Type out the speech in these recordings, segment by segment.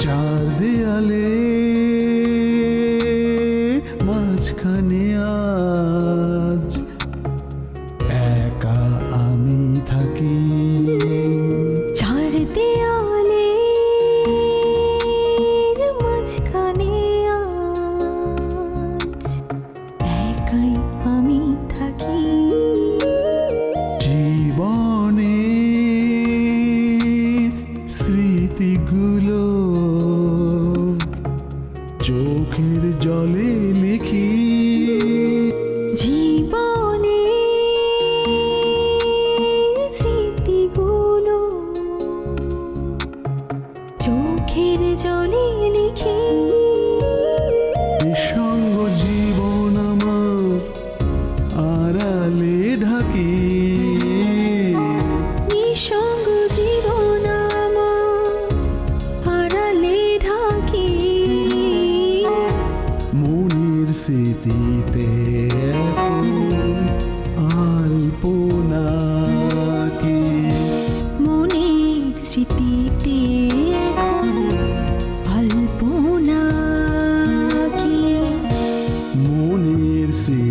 চার দেয়ালে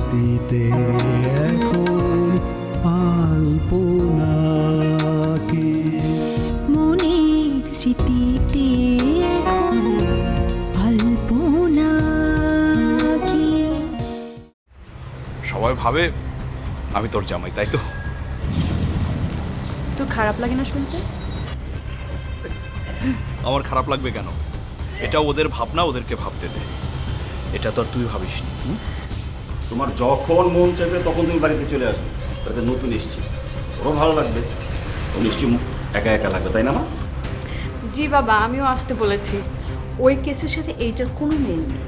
স্মৃতিতে এখন আলপনা কি? মনের স্মৃতিতে আলপনা কি? সবাই ভাবে আমি তোর জামাই তাই তো? তোর খারাপ লাগে না শুনতে? আমার খারাপ লাগবে কেন? এটা ওদের ভাবনা ওদেরকে ভাবতে দে। এটা তো আর তুই ভাবিস নি হুম? তোমার যখন মন চাইবে তখন তুমি বাড়িতে চলে আসবে। তাতে নতুন এসছি। ওরও ভালো লাগবে। ও নিশ্চয়ই একা একা লাগবে তাই না মা? জি বাবা আমিও আসতে বলেছি। ওই কেসের সাথে এইটার কোনো মিল নেই।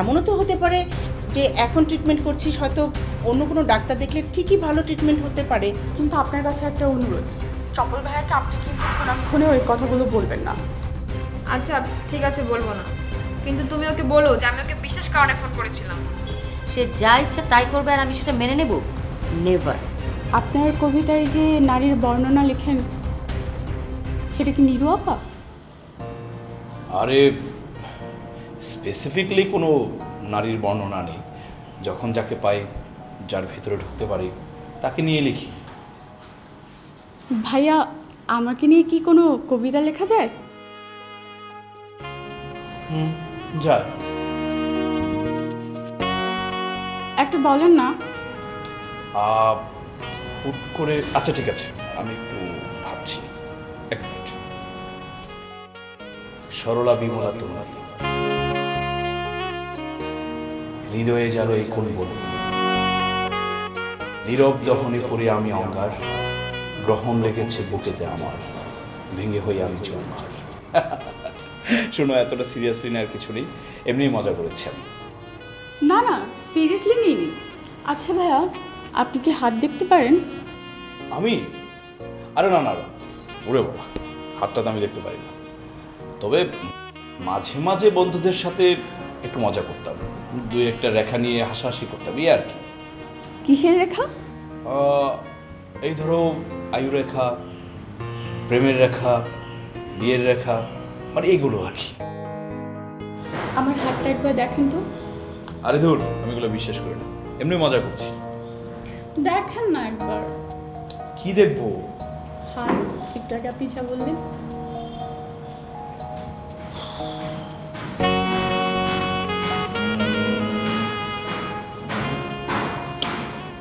এমনও তো হতে পারে যে এখন ট্রিটমেন্ট করছিস হয়তো অন্য কোনো ডাক্তার দেখলে ঠিকই ভালো ট্রিটমেন্ট হতে পারে। কিন্তু আপনার কাছে একটা অনুরোধ। চপল ভাইয়াকে আপনি কি ক্ষণে ওই কথাগুলো বলবেন না? আচ্ছা ঠিক আছে বলব না। কিন্তু তুমি ওকে বলো যে আমি ওকে বিশেষ কারণে ফোন করেছিলাম। সে যা ইচ্ছা তাই করবে আর আমি সেটা মেনে নেব? নেভার আপনার কবিতায় যে নারীর বর্ণনা লেখেন সেটা কি নিরুয়াপা আরে স্পেসিফিকলি কোনো নারীর বর্ণনা নেই। যখন যাকে পাই যার ভিতরে ঢুকতে পারি তাকে নিয়ে লিখি। ভাইয়া আমাকে নিয়ে কি কোনো কবিতা লেখা যায়? হুম যায়। একটু বলেন না। হুট করে আচ্ছা ঠিক আছে। আমি একটু ভাবছি। এক মিনিট। সরলা বিমলা তোমার। হৃদয়ে যারো এই কোন বল। নীরব দহনে পড়ে আমি অঙ্গার। গ্রহণ লেগেছে বুকেতে আমার। ভেঙে হয়ে আমি চুরমার শোনো, এতটা সিরিয়াসলি নেওয়ার কিছু নেই। এমনি মজা করেছি আমি। না না সিরিয়াসলি নিইনি আচ্ছা ভাইয়া আপনি কি হাত দেখতে পারেন? আমি? আরে না না। ওরে বাবা হাতটা তো আমি দেখতে পারি না। তবে মাঝে মাঝে বন্ধুদের সাথে একটু মজা করতাম। দুই একটা রেখা নিয়ে হাসাহাসি করতাম এই আর কি। কিসের রেখা? এই ধরো আয়ু রেখা প্রেমের রেখা বিয়ের রেখা মানে এইগুলো আর কি। আমার হাতটা একবার দেখেন তো। আরে ধুর আমি এগুলো বিশ্বাস করি না। এমনি মজা করছি। দেখেন না একবার। কি দেখব? হ্যাঁ আগে আপনি যা বললেন।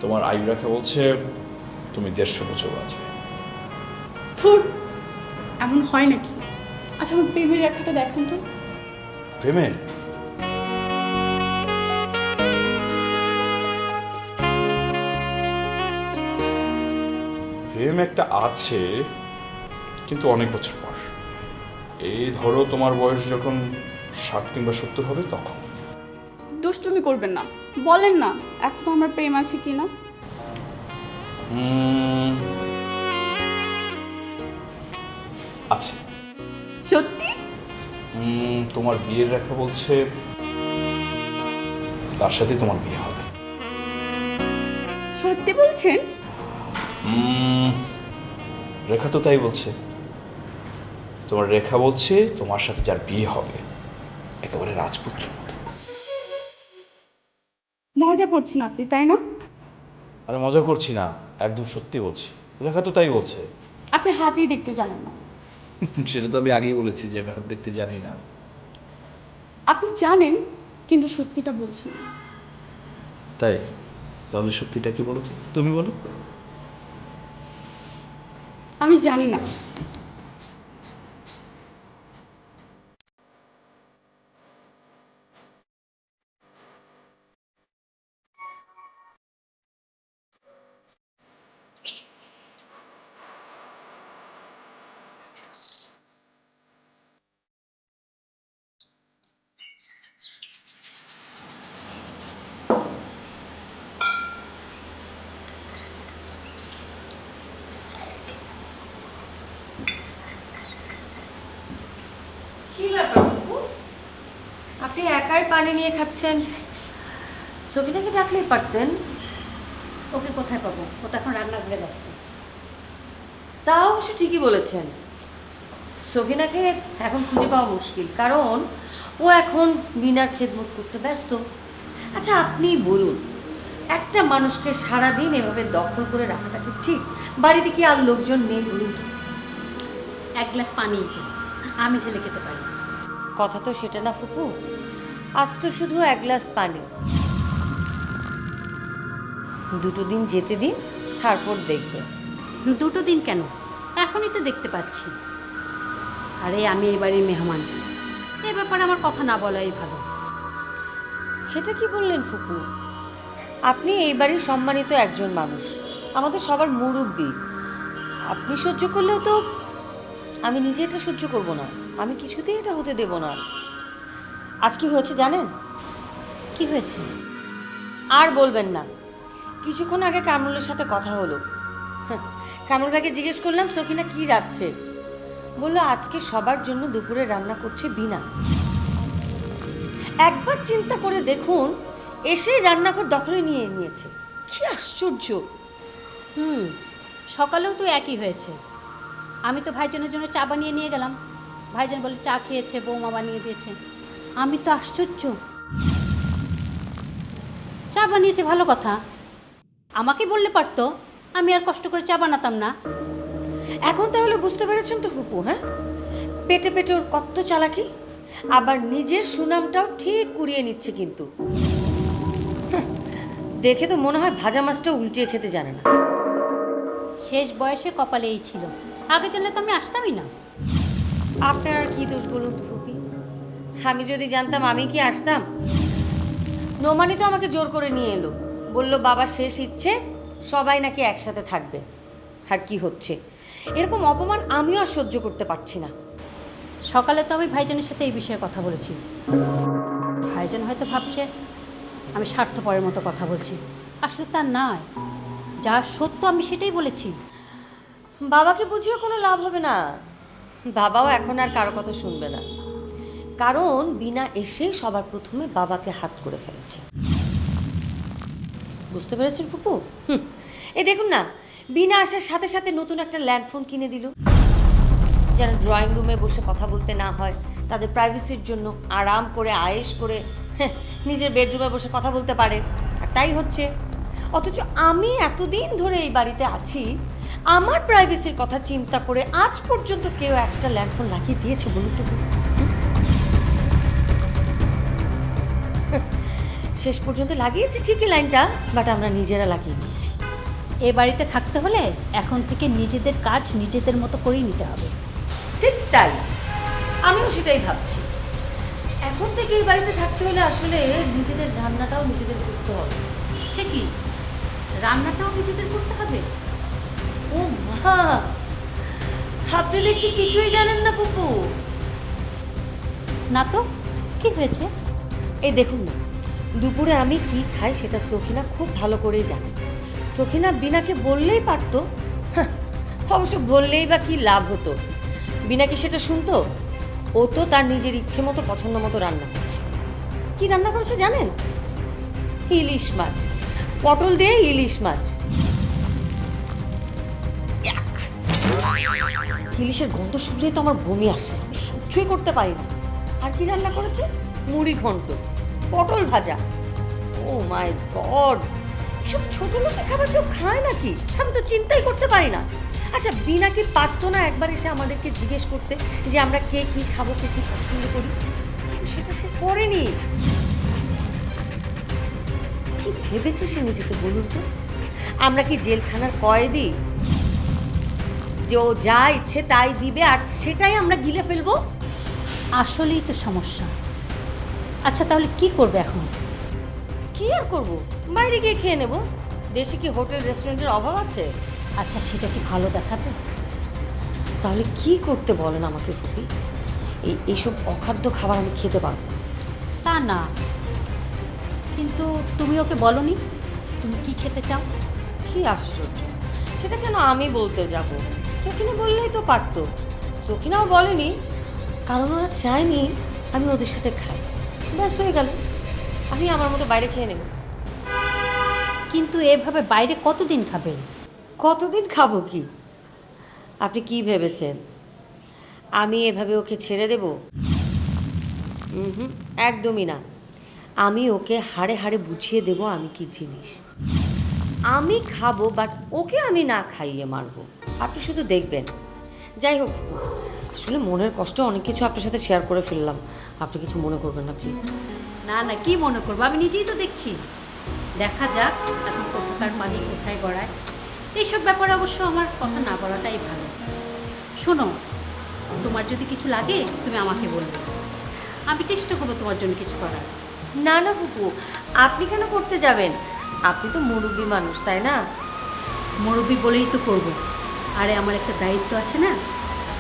তোমার আয়ু রেখা বলছে তুমি দেড়শো বছর বাঁচবে থুর এমন হয় নাকি? আচ্ছা আমার প্রেমের রেখাটা দেখেন তো। প্রেমের একটা আছে কিন্তু অনেক বছর পর। এই ধরো তোমার বয়স যখন ষাট কিংবা সত্তর হবে তখন। দুষ্টুমি করবেন না। বলেন না এখন আমার প্রেম আছে কি না আছে। সত্যি? তোমার বিয়ের রেখা বলছে তার সাথে তোমার বিয়ে হবে। সত্যি বলছেন? রেখা তো তাই বলছে। তোমার রেখা বলছে তোমার সাথে যার বিয়ে হবে একেবারে রাজপুত্র। মজা করছেন আপনি তাই না? আরে মজা করছি না একদম সত্যি বলছি। রেখা তো তাই বলছে। আপনি হাতেই দেখতে জানেন না। সেটা তো আমি আগেই বলেছি যে আমি হাত দেখতে জানি না। আপনি জানেন কিন্তু সত্যিটা বলছেন না। তাই? তাহলে সত্যিটা কি বলো তুমি বলো। আমি জানি না কি ব্যাপার ফুপু? আপনি একাই পানি নিয়ে খাচ্ছেন? সখিনাকে ডাকলেই পারতেন। ওকে কোথায় পাবো? ও তো এখন রান্নাঘরে ব্যস্ত। তা অবশ্য ঠিকই বলেছেন। সখিনাকে এখন খুঁজে পাওয়া মুশকিল কারণ ও এখন বিনার খেদমত করতে ব্যস্ত। আচ্ছা আপনি বলুন একটা মানুষকে সারাদিন এভাবে দখল করে রাখাটা কি ঠিক? বাড়িতে কি আর লোকজন নেই বলুন এক গ্লাস পানি আমি ঢেলে খেতে পারি। কথা তো সেটা না ফুপু। আজ তো শুধু এক গ্লাস পানি। দুটো দিন যেতে দিন তারপর দেখবে। দুটো দিন কেন? এখনই তো দেখতে পাচ্ছি। আরে আমি এই বাড়ির মেহমান। এ ব্যাপারে আমার কথা না বলাই ভালো। সেটা কি বললেন ফুপু? আপনি এই বাড়ির সম্মানিত একজন মানুষ। আমাদের সবার মুরব্বী। আপনি সহ্য করলেও তো আমি নিজে এটা সহ্য করব না। আমি কিছুতেই এটা হতে দেব না। আজ কি হয়েছে জানেন? কি হয়েছে? আর বলবেন না। কিছুক্ষণ আগে কামরুলের সাথে কথা হলো। হ্যাঁ, কামরুল ভাইকে জিজ্ঞেস করলাম সখিনা কি রাখছে বলল আজকে সবার জন্য দুপুরে রান্না করছে বিনা। একবার চিন্তা করে দেখুন এসেই রান্নাঘর দখলে নিয়ে নিয়েছে। কি আশ্চর্য! হুম সকালেও তো একই হয়েছে। আমি তো ভাইজানের জন্য চা বানিয়ে নিয়ে গেলাম। ভাইজান বলে চা খেয়েছে বৌমা বানিয়ে দিয়েছে। আমি তো আশ্চর্য। চা বানিয়েছে ভালো কথা। আমাকে বললে পারতো, আমি আর কষ্ট করে চা বানাতাম না। এখন তাহলে বুঝতে পেরেছেন তো ফুপু হ্যাঁ? পেটে পেটে ওর কত চালাকি, আবার নিজের সুনামটাও ঠিক কুড়িয়ে নিচ্ছে কিন্তু। দেখে তো মনে হয় ভাজা মাছটা উল্টিয়ে খেতে জানে না। শেষ বয়সে কপালে এই ছিল। আগে জানলে তো আমি আসতামই না। আপনার কি দোষ বলুন তো আমি যদি জানতাম আমি কি আসতাম? নোমানি তো আমাকে জোর করে নিয়ে এলো। বলল বাবার শেষ ইচ্ছে সবাই নাকি একসাথে থাকবে। আর কি হচ্ছে? এরকম অপমান আমিও আর সহ্য করতে পারছি না। সকালে তো আমি ভাইজানের সাথে এই বিষয়ে কথা বলেছি। ভাইজান হয়তো ভাবছে আমি স্বার্থপরের মতো কথা বলছি। আসলে তা নয়। যা সত্য আমি সেটাই বলেছি। বাবাকে বুঝিয়ে কোনো লাভ হবে না। বাবাও এখন আর কারও কথা শুনবে না। কারণ বিনা এসে সবার প্রথমে বাবাকে হাত করে ফেলেছে। বুঝতে পেরেছেন ফুপু? হুম, দেখুন না বিনা আসার সাথে সাথে নতুন একটা ল্যান্ডফোন কিনে দিল। যেন ড্রয়িং রুমে বসে কথা বলতে না হয় তাদের প্রাইভেসির জন্য আরাম করে আয়েশ করে হ্যাঁ, নিজের বেডরুমে বসে কথা বলতে পারে। আর তাই হচ্ছে। অথচ আমি এতদিন ধরে এই বাড়িতে আছি আমার প্রাইভেসির কথা চিন্তা করে আজ পর্যন্ত কেউ একটা ল্যান্ডফোন লাগিয়ে দিয়েছে বলুন তো। শেষ পর্যন্ত লাগিয়েছি, ঠিকই লাইনটা বাট আমরা নিজেরা লাগিয়ে নিয়েছি। এ বাড়িতে থাকতে হলে এখন থেকে নিজেদের কাজ নিজেদের মতো করেই নিতে হবে। ঠিক তাই। আমিও সেটাই ভাবছি। এখন থেকে এই বাড়িতে থাকতে হলে আসলে নিজেদের রান্নাটাও নিজেদের করতে হবে। সে কি? রান্নাটাও নিজেদের করতে হবে? ও মা! আপনি দেখছি কিছুই জানেন না, ফুপু। না তো? কি হয়েছে? এই দেখুন না। দুপুরে আমি কি খাই সেটা সখিনা খুব ভালো করেই জানে। সখিনা বিনাকে বললেই পারতো। অবশ্য বললেই বা কি লাভ হতো? বিনা কি সেটা শুনতো? ও তো তার নিজের ইচ্ছে মতো, পছন্দ মতো রান্না করছে। কি রান্না করেছে জানেন? ইলিশ মাছ। পটল দিয়ে ইলিশ মাছ। ইলিশের গন্ধ শুকলেই তো আমার বমি আসে। সহ্যই করতে পারি না। আর কি রান্না করেছে? মুড়ি ঘন্ট। পটল ভাজা। ও মাই গড, এসব ছোট লোকের খাবার কেউ খায় নাকি? আমি তো চিন্তাই করতে পারি না। আচ্ছা বিনা কি পারতো না একবার এসে আমাদেরকে জিজ্ঞেস করতে যে আমরা কে কি খাব, কে কি পছন্দ করি? সেটা সে করেনি। কি ভেবেছে সে নিজেকে বলুন তো? আমরা কি জেলখানার কয়েদি? যে ও যা ইচ্ছে তাই দিবে আর সেটাই আমরা গিলে ফেলব? আসলেই তো সমস্যা। আচ্ছা তাহলে কি করবে এখন? কি আর করব? বাইরে গিয়ে খেয়ে নেব। দেশে কি হোটেল রেস্টুরেন্টের অভাব আছে? আচ্ছা সেটা কি ভালো দেখাবে? তাহলে কি করতে বলেন আমাকে ফুপি? এই এইসব অখাদ্য খাবার আমি খেতে পারব তা না। কিন্তু তুমি ওকে বলনি? তুমি কি খেতে চাও? কি আশ্চর্য। সেটা কেন আমি বলতে যাব? সখিনা বললেই তো পারতো। সখিনাও বলেনি কারণ ওরা চায়নি আমি ওদের সাথে খাই। ব্যাস হয়ে গেল। আমি আমার মতো বাইরে খেয়ে নেব। কিন্তু এভাবে বাইরে কতদিন খাবে? কতদিন খাব কি? আপনি কি ভেবেছেন? আমি এভাবে ওকে ছেড়ে দেব? হুম একদমই না। আমি ওকে হাড়ে হাড়ে বুঝিয়ে দেব আমি কি জিনিস। আমি খাব বাট ওকে আমি না খাইয়ে মারবো। আপনি শুধু দেখবেন। যাই হোক আসলে মনের কষ্ট অনেক কিছু আপনার সাথে শেয়ার করে ফেললাম। আপনি কিছু মনে করবেন না প্লিজ না না কি মনে করব? আমি নিজেই তো দেখছি। দেখা যাক এখন কোথাকার পানি কোথায় গড়ায়। এইসব ব্যাপারে অবশ্য আমার কথা না বলাটাই ভালো। শোনো তোমার যদি কিছু লাগে তুমি আমাকে বলবে। আমি চেষ্টা করব তোমার জন্য কিছু করার। না না ফুপু আপনি কেন করতে যাবেন? আপনি তো মুরব্বী মানুষ তাই না? মুরব্বী বলেই তো করব। আরে আমার একটা দায়িত্ব আছে না?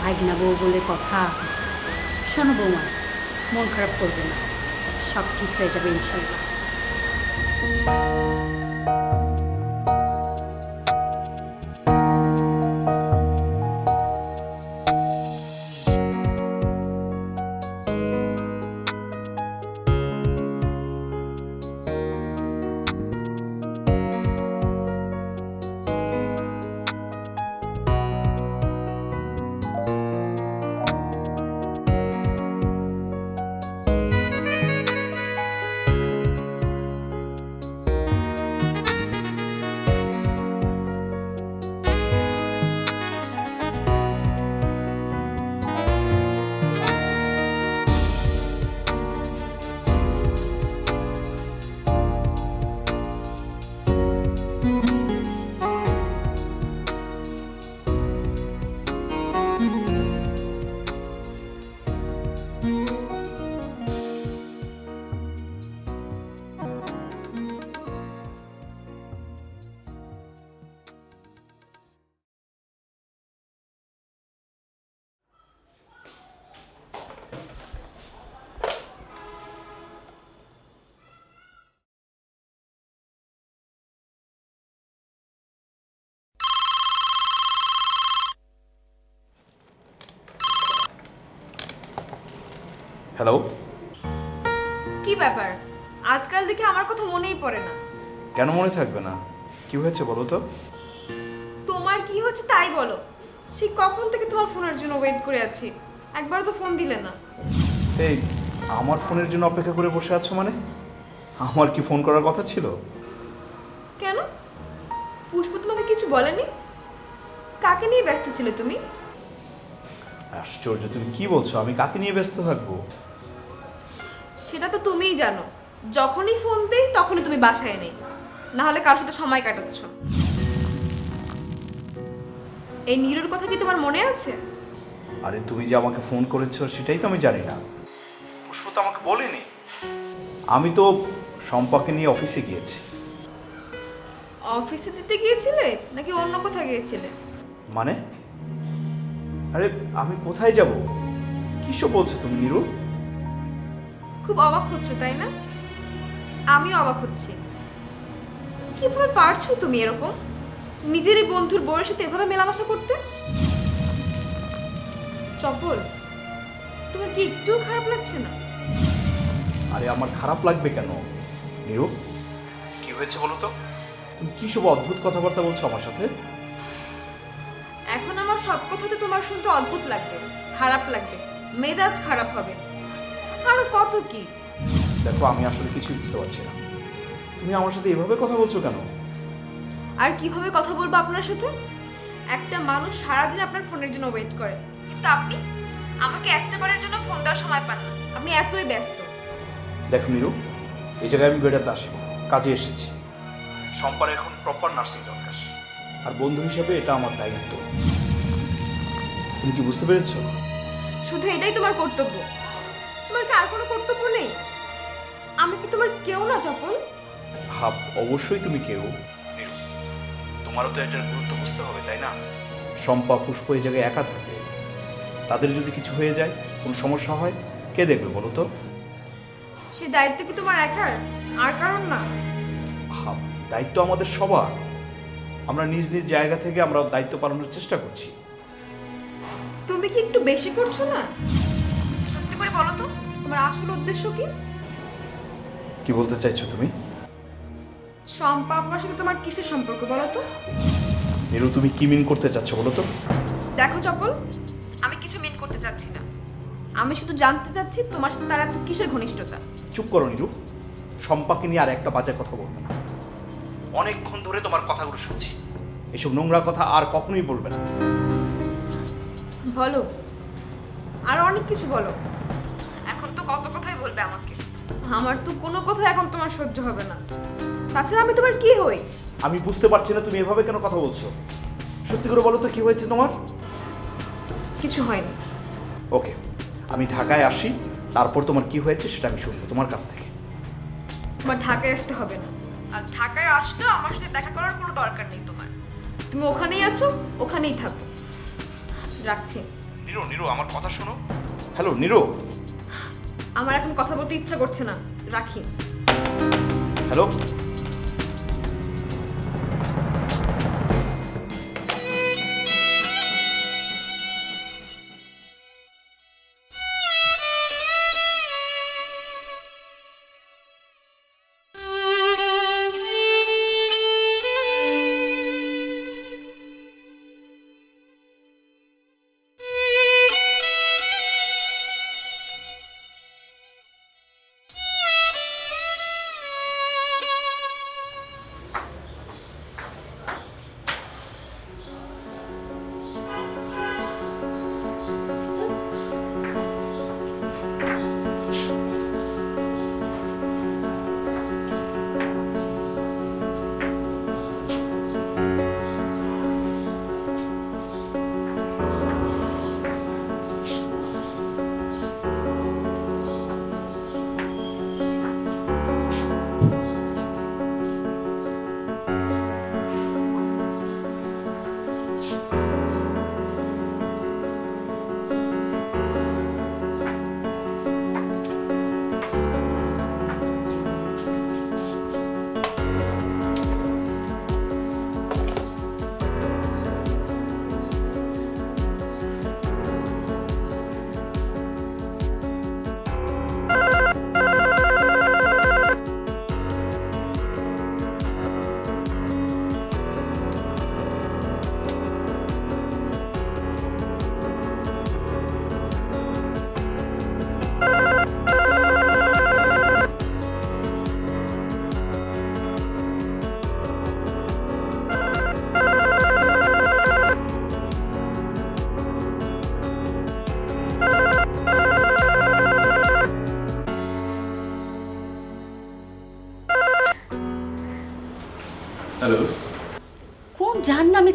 ভাগনা বউ বলে কথা। শোনো বৌমা, মন খারাপ করবে না। সব ঠিক হয়ে যাবে ইনশাল্লাহ। হ্যালো কি ব্যাপার? আজকাল দেখে আমার কথা মনেই পড়ে না। কেন মনে থাকবে না? কি হয়েছে বলো তো? তোমার কি হচ্ছে তাই বলো। সেই কখন থেকে তোমার ফোনের জন্য ওয়েট করে আছি? একবার তো ফোন দিলে না। এই আমার ফোনের জন্য অপেক্ষা করে বসে আছো মানে? আমার কি ফোন করার কথা ছিল? কেন? পুষ্প তোমাকে কিছু বলেনি? কাকে নিয়ে ব্যস্ত ছিলে তুমি? আশ্চর্য তুমি কি বলছো? আমি কাকে নিয়ে ব্যস্ত থাকব? সেটা তো তুমিই জানো। যখনই ফোন দিই তখনই তুমি বাসায় নেই। না হলে কারোর সাথে সময় কাটাচ্ছ। এই নীরুর কথা কি তোমার মনে আছে? আরে তুমি যে আমাকে ফোন করেছ সেটাই তো আমি জানি না। পুষ্প তো আমাকে বলেনি। আমি তো সম্পাকে নিয়ে অফিসে গিয়েছি। অফিসে দিতে গিয়েছিলে? নাকি অন্য কোথাও গিয়েছিলে? মানে? আরে আমি কোথায় যাব? কিসব বলছো তুমি নিরু? খুব অবাক হচ্ছ তাই না? আমিও অবাক হচ্ছি। কীভাবে পারছ তুমি এরকম? নিজেরই বন্ধুর বউয়ের সাথে এভাবে মেলামেশা করতে? চপল তোমার কি একটু খারাপ লাগছে না? আরে আমার খারাপ লাগবে কেন? নিরু কি হয়েছে বলো তো? তুমি কি সব অদ্ভুত কথাবার্তা বলছো আমার সাথে? এখন আমার সব কথা তো তোমার শুনতে অদ্ভুত লাগবে খারাপ লাগবে মেজাজ খারাপ হবে। আরও কত কি? দেখো আমি আসলে কিছুই বুঝতে পারছি না। তুমি আমার সাথে এভাবে কথা বলছো কেন? আর কীভাবে কথা বলব আপনার সাথে? একটা মানুষ সারাদিন আপনার ফোনের জন্য ওয়েট করে। কিন্তু আপনি আমাকে একটা বারের জন্য ফোন দেওয়ার সময় পান না। আপনি এতই ব্যস্ত। দেখো নিরু এই জায়গায় আমি বেড়াতে আসি কাজে এসেছি। সম্পার এখন প্রপার নার্সিং দরকার। আর বন্ধু হিসেবে এটা আমার দায়িত্ব। তুমি কি বুঝতে পেরেছ? শুধু এটাই তোমার কর্তব্য। তোমার কি আর কোনো কর্তব্য নেই? আমি কি তোমার কেউ না চপল হাব অবশ্যই তুমি কেউ। তোমারও তো এটার গুরুত্ব বুঝতে হবে তাই না? শম্পা পুষ্প এই জায়গায় একা থাকবে তাদের যদি কিছু হয়ে যায় কোনো সমস্যা হয় কে দেখবে বলো তো? সে দায়িত্ব কি তোমার একার? আর কারণ না? হাব দায়িত্ব আমাদের সবার। আমরা নিজ নিজ জায়গা থেকে আমরা দায়িত্ব পালনের চেষ্টা করছি। তুমি কি একটু বেশি করছ না? করে বলো তো তোমার আসল উদ্দেশ্য কি? কি বলতে চাইছো তুমি? শম্পা আপনার সাথে তোমার কিসের সম্পর্ক বলো তো? নিরু তুমি কি মিন করতে চাচ্ছ বলো তো? দেখো চপল আমি কিছু মিন করতে চাচ্ছি না। আমি শুধু জানতে চাচ্ছি তোমার সাথে তার এত কিসের ঘনিষ্ঠতা? চুপ করো নিরু শম্পাকে নিয়ে আর একটা বাজে কথা বলবে না। অনেকক্ষণ ধরে তোমার কথাগুলো শুনছি। এসব নোংরা কথা আর কখনোই বলবে না। বলো আর অনেক কিছু বলো। বলবে আমাকে। আমার তো কোনো কথা এখন তোমার সহ্য হবে না। তাছাড়া আমি তোমার কি হই? আমি বুঝতে পারছি না তুমি এভাবে কেন কথা বলছো? সত্যি করে বলো তো কি হয়েছে তোমার? কিছু হয়নি। ওকে আমি ঢাকায় আসি তারপর তোমার কি হয়েছে সেটা আমি শুনব তোমার কাছ থেকে। তোমার ঢাকায় আসতে হবে না। আর ঢাকায় আসলেও আমার সাথে দেখা করার কোনো দরকার নেই তোমার। তুমি ওখানেই আছো ওখানেই থাকো। রাখছি। নিরো নিরো আমার কথা শোনো। হ্যালো নিরু। আমার এখন কথা বলতে ইচ্ছা করছে না। রাখি। হ্যালো?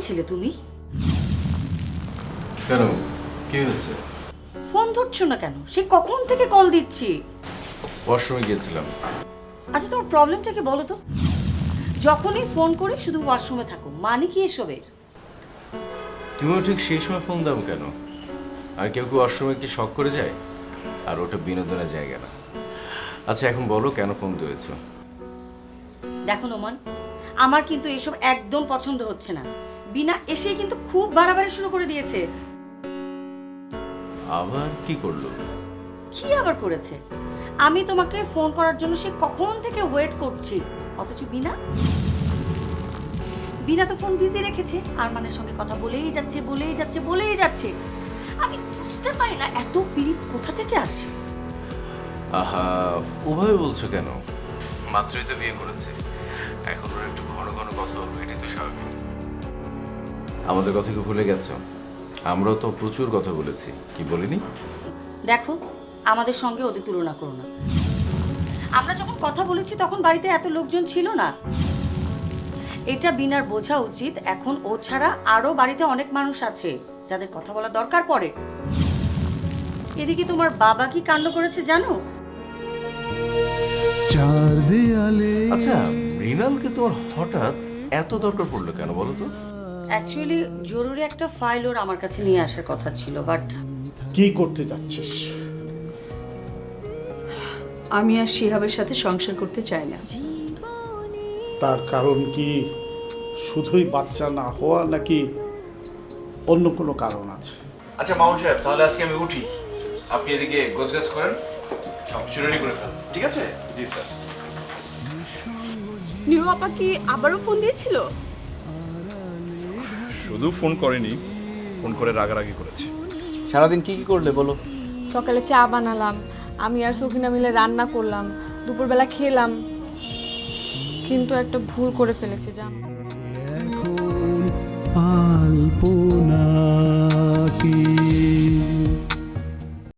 যার নামে ছিলে তুমি? কেন? কি হয়েছে? ফোন ধরছো না কেন? সে কখন থেকে কল দিচ্ছি? ওয়াশরুমে গিয়েছিলাম। আচ্ছা তোমার প্রবলেমটা কি বলো তো? যখনই ফোন করি শুধু ওয়াশরুমে থাকো। মানে কি এসবের? তুমিও ঠিক সেই সময় ফোন দাও কেন? আর কেউ কেউ ওয়াশরুমে কি শখ করে যায়? আর ওটা বিনোদনের জায়গা না। আচ্ছা এখন বলো কেন ফোন দিয়েছ? দেখো নোমান আমার কিন্তু এসব একদম পছন্দ হচ্ছে না। বিনা এসে কিন্তু খুব বাড়াবাড়ি শুরু করে দিয়েছে। আবার কি করল? কি আবার করেছে? আমি তোমাকে ফোন করার জন্য সে কখন থেকে ওয়েট করছি? অথচ বিনা? বিনা তো ফোন বিজি রেখেছে আর আরমানের সঙ্গে কথা বলেই যাচ্ছে বলেই যাচ্ছে বলেই যাচ্ছে। আমি বুঝতে পারি না এত পিড়িত কোথা থেকে আসে। আহা ওভাবে বলছো কেন? মাত্রই তো বিয়ে করেছে। এখন ওরা একটু ঘন ঘন কথা বলবে এটাই তো স্বাভাবিক। আমাদের কথা কি ভুলে গেছো? আমরাও তো প্রচুর কথা বলেছি কি বলিনি? দেখো আমাদের সঙ্গে ওদের তুলনা করো না। আমরা যখন কথা বলেছি তখন বাড়িতে এত লোকজন ছিল না। এটা বিনার বোঝা উচিত এখন ও ছাড়া আরও বাড়িতে অনেক মানুষ আছে যাদের কথা বলা দরকার পড়ে। এদিকে তোমার বাবা কি কাণ্ড করেছে জানো? চার দেয়ালে আচ্ছা রিনালকে তোমার হঠাৎ এত দরকার পড়ল কেন বলো তো? অ্যাকচুয়ালি জরুরি একটা ফাইল ওর আমার কাছে নিয়ে আসার কথা ছিল বাট কি করতে যাচ্ছিস? আমি আর শিহাবের সাথে সংসার করতে চাই না। তার কারণ কি? শুধুই বাচ্চা না হওয়া নাকি অন্য কোনো কারণ আছে? আচ্ছা মামুন সাহেব তাহলে আজকে আমি উঠি। আপনি এদিকে গোছগাছ করেন সব কিছু রেডি করে ফেলেন। ঠিক আছে? জি স্যার। নিরু আপা কি আবারও ফোন দিয়েছিল? শুধু ফোন করেনি ফোন করে রাগারাগি করেছে। সারাদিন কি কি করলে বলো? সকালে চা বানালাম আমি আর সখিনা মিলে রান্না করলাম দুপুরবেলা খেলাম কিন্তু একটা ভুল করে ফেলেছে জানো? এখন আলপনা কি?